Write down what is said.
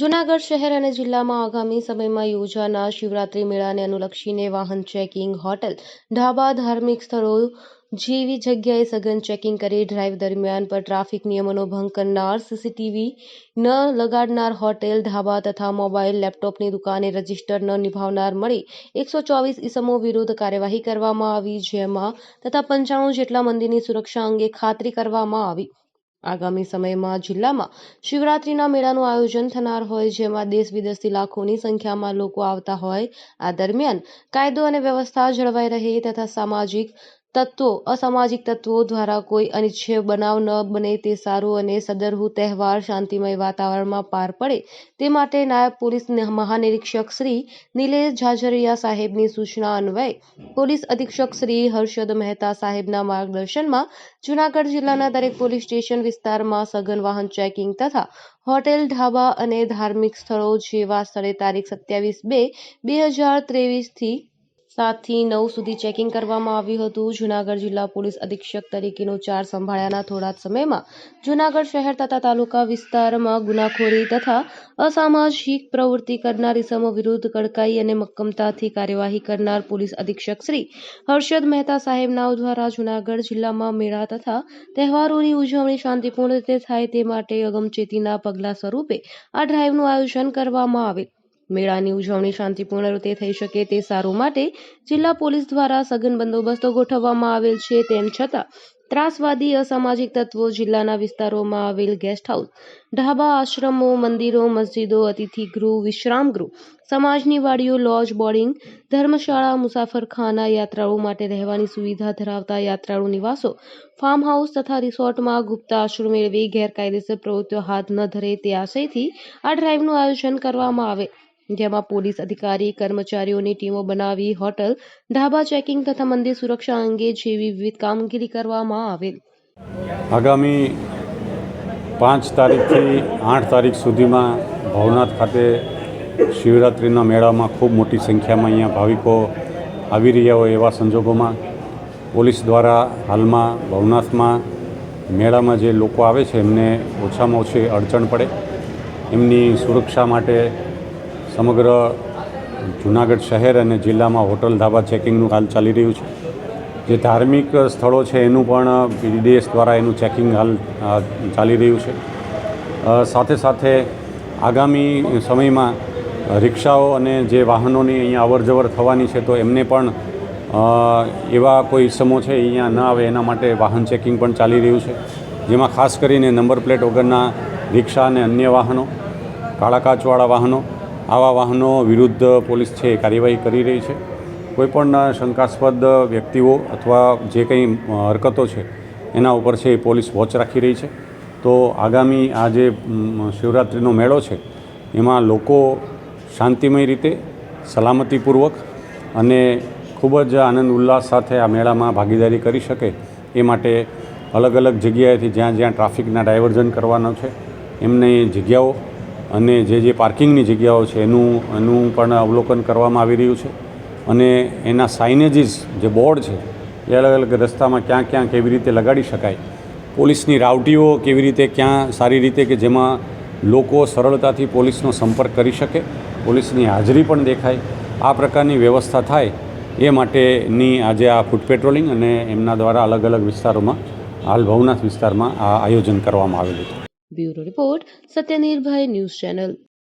જૂનાગઢ શહેર અને જિલ્લામાં આગામી સમયમાં યોજાનાર શિવરાત્રી મેળાને અનુલક્ષીને વાહન ચેકિંગ હોટેલ, ઢાબા, ધાર્મિક સ્થળો જેવી જગ્યાએ સઘન ચેકિંગ કરી ડ્રાઈવ દરમિયાન પર ટ્રાફિક નિયમોનો ભંગ કરનાર સીસીટીવી ન લગાડનાર હોટેલ, ઢાબા તથા મોબાઈલ લેપટોપની દુકાને રજિસ્ટર ન નિભાવનાર મળી એકસો ચોવીસ ઇસમો વિરુદ્ધ કાર્યવાહી કરવામાં આવી, જેમાં તથા પંચાણું જેટલા મંદિરની સુરક્ષા અંગે ખાતરી કરવામાં આવી. આગામી સમયમાં જિલ્લામાં શિવરાત્રીના મેળાનું આયોજન થનાર હોય, જેમાં દેશ વિદેશથી લાખોની સંખ્યામાં લોકો આવતા હોય. આ દરમિયાન કાયદો અને વ્યવસ્થા જળવાઈ રહે તથા સામાજિક તત્વો, અસામાજિક તત્વો દ્વારા કોઈ અનિચ્છનીય બનાવ ન બને તે સારું અને સદરહુ તહેવાર શાંતિમય વાતાવરણમાં પાર પડે તે માટે નાયબ પોલીસ મહાનિરીક્ષક શ્રી નિલેશ ઝાઝરિયા સાહેબની સૂચના અન્વયે પોલીસ અધિક્ષક શ્રી હર્ષદ મહેતા સાહેબના માર્ગદર્શનમાં જૂનાગઢ જિલ્લાના દરેક પોલીસ સ્ટેશન વિસ્તારમાં સઘન વાહન ચેકિંગ તથા હોટેલ ઢાબા અને ધાર્મિક સ્થળો જેવા સ્થળે તારીખ સત્યાવીસ બે બે હજાર ત્રેવીસથી સાતથી નવ સુધી ચેકિંગ કરવામાં આવ્યું હતું. જૂનાગઢ જિલ્લા પોલીસ અધિક્ષક તરીકેનો ચાર સંભાળ્યાના થોડા સમયમાં જૂનાગઢ શહેર તથા તાલુકા વિસ્તારમાં ગુનાખોરી તથા અસામાજિક પ્રવૃત્તિ કરનાર ઇસમો વિરુદ્ધ કડકાઈ અને મક્કમતાથી કાર્યવાહી કરનાર પોલીસ અધિક્ષક શ્રી હર્ષદ મહેતા સાહેબ નાવ દ્વારા જૂનાગઢ જિલ્લામાં મેળા તથા તહેવારોની ઉજવણી શાંતિપૂર્ણ રીતે થાય તે માટે અગમચેતીના પગલાં સ્વરૂપે આ ડ્રાઈવનું આયોજન કરવામાં આવેલ મેળાની ઉજવણી શાંતિપૂર્ણ રીતે થઈ શકે તે સારું માટે જિલ્લા પોલીસ દ્વારા સઘન બંદોબસ્તો ગોઠવવામાં આવેલ છે તેમ છતાં ત્રાસવાદી અસામાજિક તત્વો જિલ્લાના વિસ્તારોમાં આવેલ ગેસ્ટ હાઉસ ઢાબા આશ્રમો, મંદિરો, મસ્જિદો અતિથિગૃહ વિશ્રામગૃહ સમાજની વાડીઓ લોજ બોર્ડિંગ ધર્મશાળા, મુસાફરખાના યાત્રાળુ માટે રહેવાની સુવિધા ધરાવતા યાત્રાળુ નિવાસો ફાર્મ હાઉસ તથા રિસોર્ટમાં ગુપ્ત આશરો મેળવી ગેરકાયદેસર પ્રવૃત્તિઓ હાથ ન ધરે તે આશયથી આ ડ્રાઈવનું આયોજન કરવામાં આવે. જેમાં પોલીસ અધિકારી, કર્મચારીઓની ટીમો બનાવી હોટલ ઢાબા ચેકિંગ તથા મંદિર સુરક્ષા અંગે જેવી વિવિધ કામગીરી કરવામાં આવેલ. આગામી પાંચ તારીખથી આઠ તારીખ સુધીમાં ભવનાથ ખાતે શિવરાત્રિના મેળામાં ખૂબ મોટી સંખ્યામાં અહીંયા ભાવિકો આવી રહ્યા હોય એવા સંજોગોમાં પોલીસ દ્વારા હાલમાં ભવનાથમાં મેળામાં જે લોકો આવે છે, એમને ઓછામાં ઓછી અડચણ પડે. એમની સુરક્ષા માટે સમગ્ર જુનાગઢ શહેર અને જિલ્લામાં હોટલ ધાબા ચેકિંગનું હાલ ચાલી રહ્યું છે. જે ધાર્મિક સ્થળો છે, એનું પણ બીડીએસ દ્વારા એનું ચેકિંગ હાલ ચાલી રહ્યું છે. સાથે સાથે આગામી સમયમાં રિક્ષાઓ અને જે વાહનોની અહીંયા અવરજવર થવાની છે, તો એમને પણ એવા કોઈ ઇસમો છે અહીંયા ન આવે, એના માટે વાહન ચેકિંગ પણ ચાલી રહ્યું છે. જેમાં ખાસ કરીને નંબર પ્લેટ વગરના રિક્ષા અને અન્ય વાહનો, કાળા કાચવાળા વાહનો આવા વાહનો વિરુદ્ધ પોલીસ છે એ કાર્યવાહી કરી રહી છે. કોઈપણ શંકાસ્પદ વ્યક્તિઓ અથવા જે કંઈ હરકતો છે, એના ઉપર છે એ પોલીસ વોચ રાખી રહી છે. તો આગામી આ જે શિવરાત્રિનો મેળો છે, એમાં લોકો શાંતિમય રીતે, સલામતીપૂર્વક અને ખૂબ જ આનંદ ઉલ્લાસ સાથે આ મેળામાં ભાગીદારી કરી શકે એ માટે અલગ અલગ જગ્યાએથી જ્યાં જ્યાં ટ્રાફિકના ડાયવર્ઝન કરવાનો છે, એમની જગ્યાઓ અને જે જે પાર્કિંગની જગ્યાઓ છે, એનું એનું પણ અવલોકન કરવામાં આવી રહ્યું છે. અને એના સાઇનેજીસ જે બોર્ડ છે, એ અલગ અલગ રસ્તામાં ક્યાં ક્યાં કેવી રીતે લગાડી શકાય, પોલીસની રાવટીઓ કેવી રીતે ક્યાં સારી રીતે કે જેમાં લોકો સરળતાથી પોલીસનો સંપર્ક કરી શકે, પોલીસની હાજરી પણ દેખાય, આ પ્રકારની વ્યવસ્થા થાય, એ માટેની આજે આ ફૂડ પેટ્રોલિંગ અને એમના દ્વારા અલગ અલગ વિસ્તારોમાં, હાલ ભવનાથ વિસ્તારમાં આ આયોજન કરવામાં આવેલું છે. Bureau report Satyanirbhay news channel.